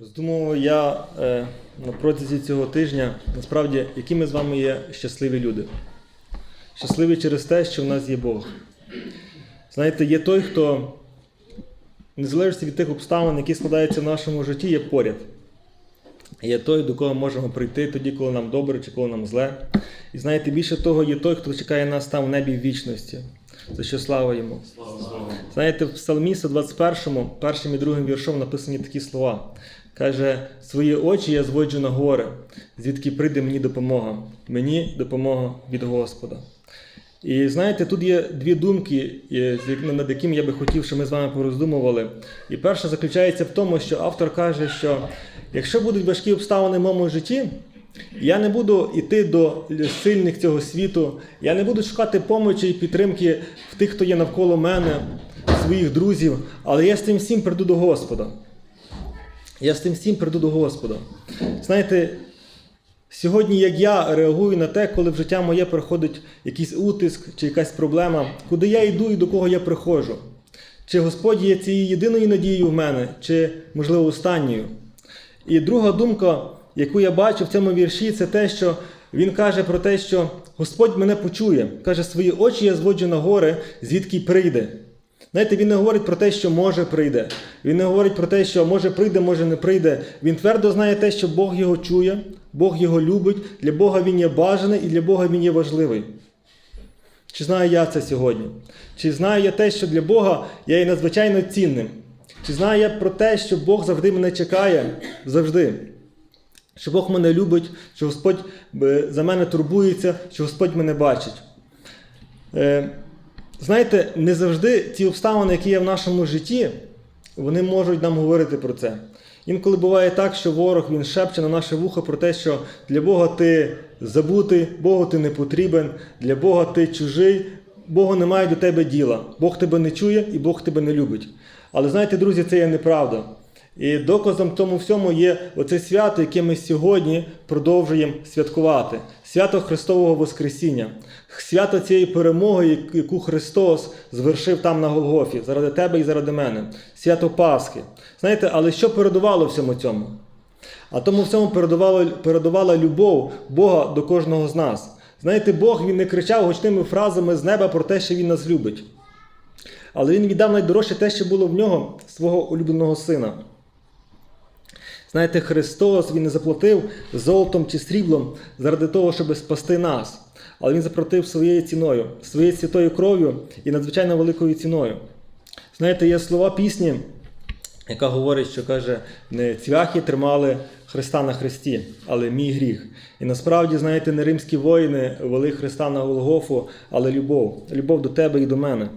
Роздумував я е, на протязі цього тижня, насправді, які ми з вами є щасливі люди. Щасливі через те, що в нас є Бог. Знаєте, є той, хто, незалежно від тих обставин, які складаються в нашому житті, є поряд. Є той, до кого можемо прийти тоді, коли нам добре чи коли нам зле. І знаєте, більше того, є той, хто чекає нас там в небі в вічності. За що слава йому. Знаєте, в Псалмі 121, першим і другим віршом написані такі слова. Каже, свої очі я зводжу на гори, звідки прийде мені допомога. Мені допомога від Господа. І знаєте, тут є дві думки, над якими я би хотів, щоб ми з вами пороздумували. І перша заключається в тому, що автор каже, що якщо будуть важкі обставини в моєму житті, я не буду йти до сильних цього світу, я не буду шукати помочі і підтримки в тих, хто є навколо мене, своїх друзів, але я з тим всім прийду до Господа. Я з тим всім прийду до Господа. Знаєте, сьогодні, як я реагую на те, коли в життя моє приходить якийсь утиск чи якась проблема, куди я йду і до кого я приходжу? Чи Господь є цією єдиною надією в мене, чи, можливо, останньою? І друга думка, яку я бачу в цьому вірші, це те, що він каже про те, що Господь мене почує. Каже, свої очі я зводжу на гори, звідки прийде. Знаєте, він не говорить про те, що може прийде. Він не говорить про те, що може прийде, може не прийде. Він твердо знає те, що Бог його чує, Бог його любить, для Бога він є бажаний і для Бога він є важливий. Чи знаю я це сьогодні? Чи знаю я те, що для Бога я є надзвичайно цінним? Чи знаю я про те, що Бог завжди мене чекає? Завжди. Що Бог мене любить, що Господь е, за мене турбується, що Господь мене бачить. Знаєте, не завжди ті обставини, які є в нашому житті, вони можуть нам говорити про це. Інколи буває так, що ворог він шепче на наше вухо про те, що для Бога ти забутий, Богу ти не потрібен, для Бога ти чужий, Богу немає до тебе діла. Бог тебе не чує і Бог тебе не любить. Але знаєте, друзі, це є неправда. І доказом тому всьому є оце свято, яке ми сьогодні продовжуємо святкувати. Свято Христового Воскресіння, свято цієї перемоги, яку Христос звершив там на Голгофі, заради тебе і заради мене. Свято Пасхи. Знаєте, але що передувало всьому цьому? А тому всьому передувала, передувала любов Бога до кожного з нас. Знаєте, Бог він не кричав гучними фразами з неба про те, що Він нас любить. Але Він віддав найдорожче те, що було в нього, свого улюбленого сина. Знаєте, Христос Він не заплатив золотом чи сріблом заради того, щоб спасти нас. Але Він заплатив своєю ціною, своєю святою кров'ю і надзвичайно великою ціною. Знаєте, є слова пісні, яка говорить, що каже, не цвяхи тримали Христа на Христі, але мій гріх. І насправді, знаєте, не римські воїни вели Христа на Голгофу, але любов. Любов до тебе і до мене.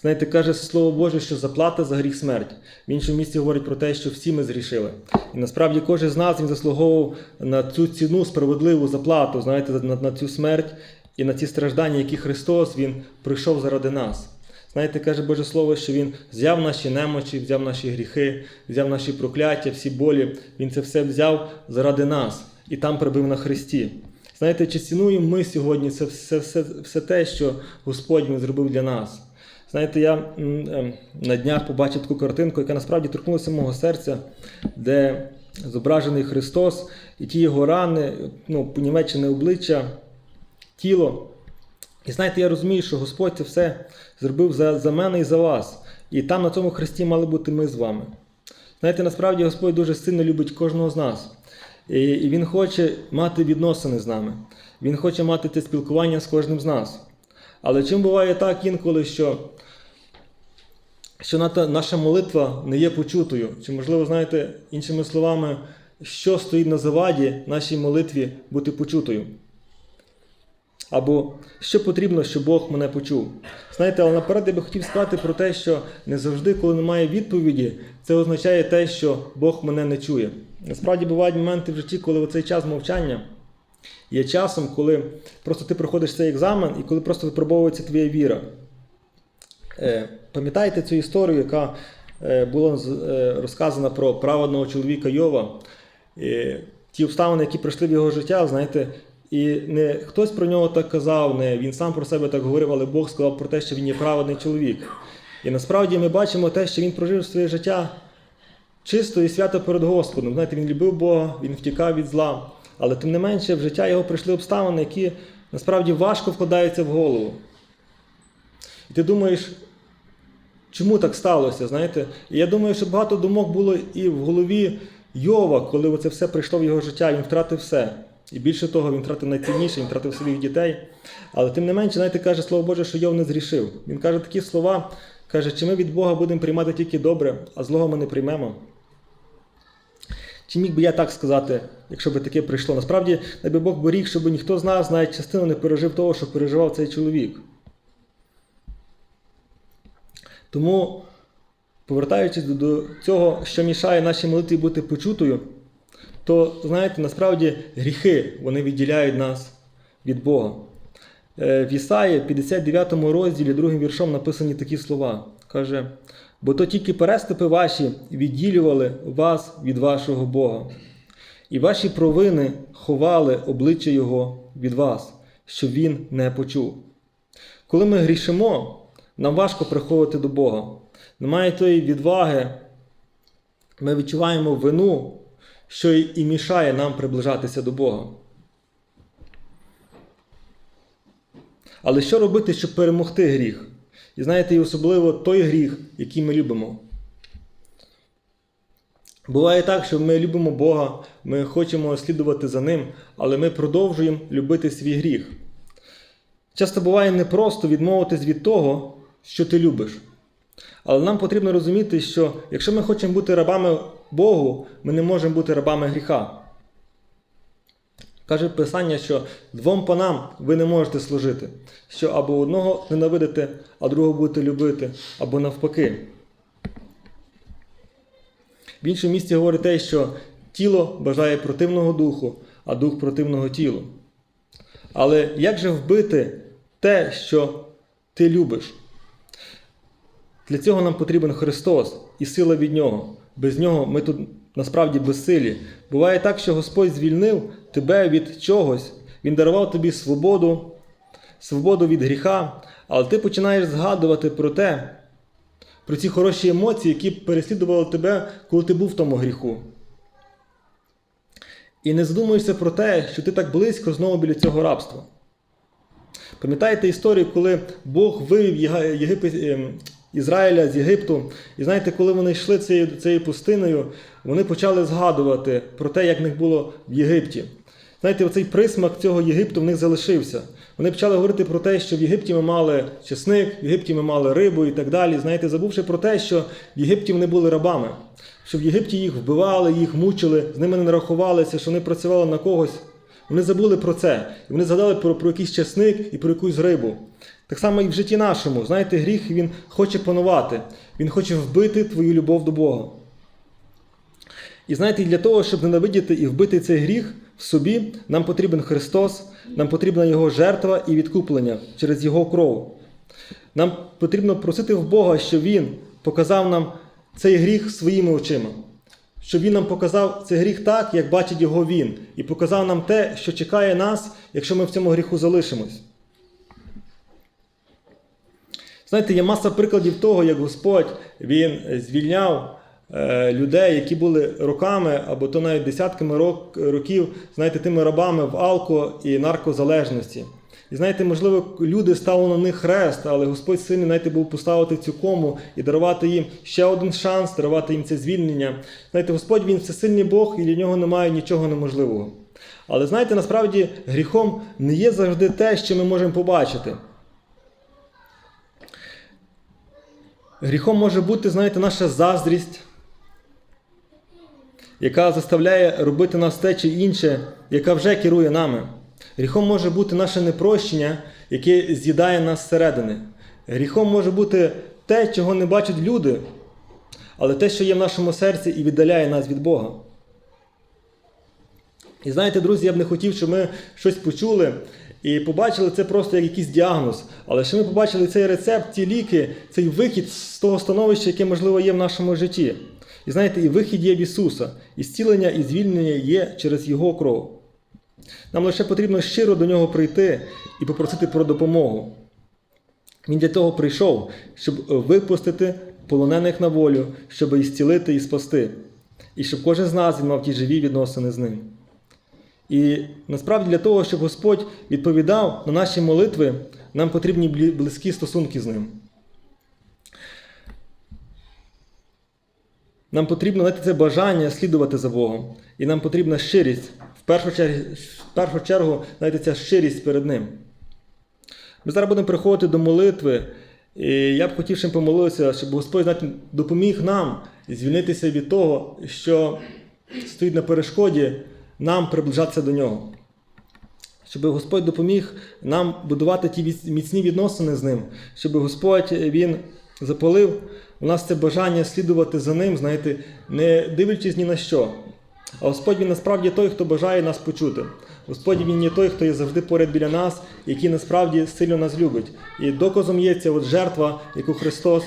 Знаєте, каже Слово Боже, що заплата за гріх смерть. В іншому місці говорить про те, що всі ми зрішили. І насправді кожен з нас він заслуговував на цю ціну справедливу заплату, знаєте, на, на цю смерть і на ці страждання, які Христос Він прийшов заради нас. Знаєте, каже Боже Слово, що Він взяв наші немочі, взяв наші гріхи, взяв наші прокляття, всі болі. Він це все взяв заради нас і там прибив на Христі. Знаєте, чи цінуємо ми сьогодні це все, все, все те, що Господь Він зробив для нас? Знаєте, я ем, на днях побачив таку картинку, яка насправді торкнулася мого серця, де зображений Христос, і ті його рани, ну, понімечене обличчя, тіло. І знаєте, я розумію, що Господь це все зробив за, за мене і за вас. І там на цьому хресті мали бути ми з вами. Знаєте, насправді Господь дуже сильно любить кожного з нас. І, Він хоче мати відносини з нами. Він хоче мати це спілкування з кожним з нас. Але чим буває так інколи, що, що наша молитва не є почутою? Чи, можливо, знаєте, іншими словами, що стоїть на заваді нашій молитві бути почутою? Або що потрібно, щоб Бог мене почув. Знаєте, але наперед я би хотів сказати про те, що не завжди, коли немає відповіді, це означає те, що Бог мене не чує. Насправді бувають моменти в житті, коли оцей час мовчання є часом, коли просто ти проходиш цей екзамен і коли просто випробовується твоя віра. Е, Пам'ятаєте цю історію, яка е, була е, розказана про праведного чоловіка Йова? Ті обставини, які прийшли в його життя, знаєте, і не хтось про нього так казав, не він сам про себе так говорив, але Бог сказав про те, що він є праведний чоловік. І насправді ми бачимо те, що він прожив своє життя чисто і свято перед Господом. Знаєте, він любив Бога, він втікав від зла. Але тим не менше, в життя його прийшли обставини, які насправді важко вкладаються в голову. І ти думаєш, чому так сталося? знаєте? І я думаю, що багато думок було і в голові Йова, коли це все прийшло в його життя, він втратив все. І більше того, він втратив найцінніше, він втратив своїх дітей. Але тим не менше, знаєте, каже Слово Боже, що Йов не зрішив. Він каже такі слова, каже, чи ми від Бога будемо приймати тільки добре, а злого ми не приймемо. Чи міг би я так сказати, якщо би таке прийшло? Насправді, дай би Бог беріг, щоб ніхто з нас навіть частину не пережив того, що переживав цей чоловік. Тому, повертаючись до цього, що мішає нашій молитві бути почутою, то, знаєте, насправді гріхи вони відділяють нас від Бога. Е, В Ісаї, 59 розділі, другим віршом написані такі слова. Каже, бо то тільки переступи ваші відділювали вас від вашого Бога, і ваші провини ховали обличчя Його від вас, щоб Він не почув. Коли ми грішимо, нам важко приходити до Бога. Немає тої відваги, ми відчуваємо вину, що і мішає нам приближатися до Бога. Але що робити, щоб перемогти гріх? І знаєте, і особливо той гріх, який ми любимо. Буває так, що ми любимо Бога, ми хочемо слідувати за Ним, але ми продовжуємо любити свій гріх. Часто буває непросто відмовитись від того, що ти любиш. Але нам потрібно розуміти, що якщо ми хочемо бути рабами Богу, ми не можемо бути рабами гріха. Каже Писання, що двом панам ви не можете служити, що або одного ненавидите, а другого будете любити, або навпаки. В іншому місці говорить те, що тіло бажає противного духу, а дух противного тілу. Але як же вбити те, що ти любиш? Для цього нам потрібен Христос і сила від Нього. Без нього ми тут насправді безсилі. Буває так, що Господь звільнив тебе від чогось, Він дарував тобі свободу, свободу від гріха, але ти починаєш згадувати про те, про ці хороші емоції, які переслідували тебе, коли ти був в тому гріху. І не задумуєшся про те, що ти так близько знову біля цього рабства. Пам'ятаєте історію, коли Бог вивів Єгипет, Ізраїля з Єгипту. І знаєте, коли вони йшли цією, цією пустиною, вони почали згадувати про те, як в них було в Єгипті. Знаєте, оцей присмак цього Єгипту в них залишився. Вони почали говорити про те, що в Єгипті ми мали чесник, в Єгипті ми мали рибу і так далі. Знаєте, забувши про те, що в Єгипті вони були рабами, що в Єгипті їх вбивали, їх мучили, з ними не рахувалися, що вони працювали на когось. Вони забули про це. І вони згадали про, про якийсь чесник і про якусь рибу. Так само і в житті нашому. Знаєте, гріх він хоче панувати, він хоче вбити твою любов до Бога. І знаєте, для того, щоб ненавидіти і вбити цей гріх в собі, нам потрібен Христос, нам потрібна Його жертва і відкуплення через Його кров. Нам потрібно просити в Бога, щоб Він показав нам цей гріх своїми очима. Щоб Він нам показав цей гріх так, як бачить його Він, і показав нам те, що чекає нас, якщо ми в цьому гріху залишимось. Знаєте, є маса прикладів того, як Господь Він звільняв е, людей, які були роками або то навіть десятками рок, років, знаєте, тими рабами в алко і наркозалежності. І знаєте, можливо, люди ставили на них хрест, але Господь сильний, знаєте, був поставити цю кому і дарувати їм ще один шанс, дарувати їм це звільнення. Знаєте, Господь він всесильний Бог, і для нього немає нічого неможливого. Але знаєте, насправді гріхом не є завжди те, що ми можемо побачити. Гріхом може бути, знаєте, наша заздрість, яка заставляє робити нас те чи інше, яка вже керує нами. Гріхом може бути наше непрощення, яке з'їдає нас зсередини. Гріхом може бути те, чого не бачать люди, але те, що є в нашому серці і віддаляє нас від Бога. І знаєте, друзі, я б не хотів, щоб ми щось почули і побачили це просто як якийсь діагноз. Але щоб ми побачили цей рецепт, ці ліки, цей вихід з того становища, яке, можливо, є в нашому житті. І знаєте, і вихід є в Ісуса, і зцілення, і звільнення є через Його кров. Нам лише потрібно щиро до нього прийти і попросити про допомогу. Він для того прийшов, щоб випустити полонених на волю, щоб і зцілити і спасти. і щоб кожен з нас він мав ті живі відносини з ним. І насправді для того, щоб Господь відповідав на наші молитви, нам потрібні близькі стосунки з ним. Нам потрібно знаєте, це бажання слідувати за Богом. І нам потрібна щирість. В першу чергу, в першу чергу знаєте, ця щирість перед Ним. Ми зараз будемо приходити до молитви. І я б хотів, щоб помолився, щоб Господь знаєте, допоміг нам звільнитися від того, що стоїть на перешкоді, нам приближатися до нього. Щоб Господь допоміг нам будувати ті міцні відносини з ним, щоб Господь е, Він запалив у нас це бажання слідувати за ним, знаєте, не дивлячись ні на що. А Господь Він насправді той, хто бажає нас почути. Господь Він є той, хто є завжди поряд біля нас, який насправді сильно нас любить. І доказом є ця от жертва, яку Христос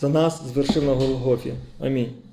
за нас звершив на Голгофі. Амінь.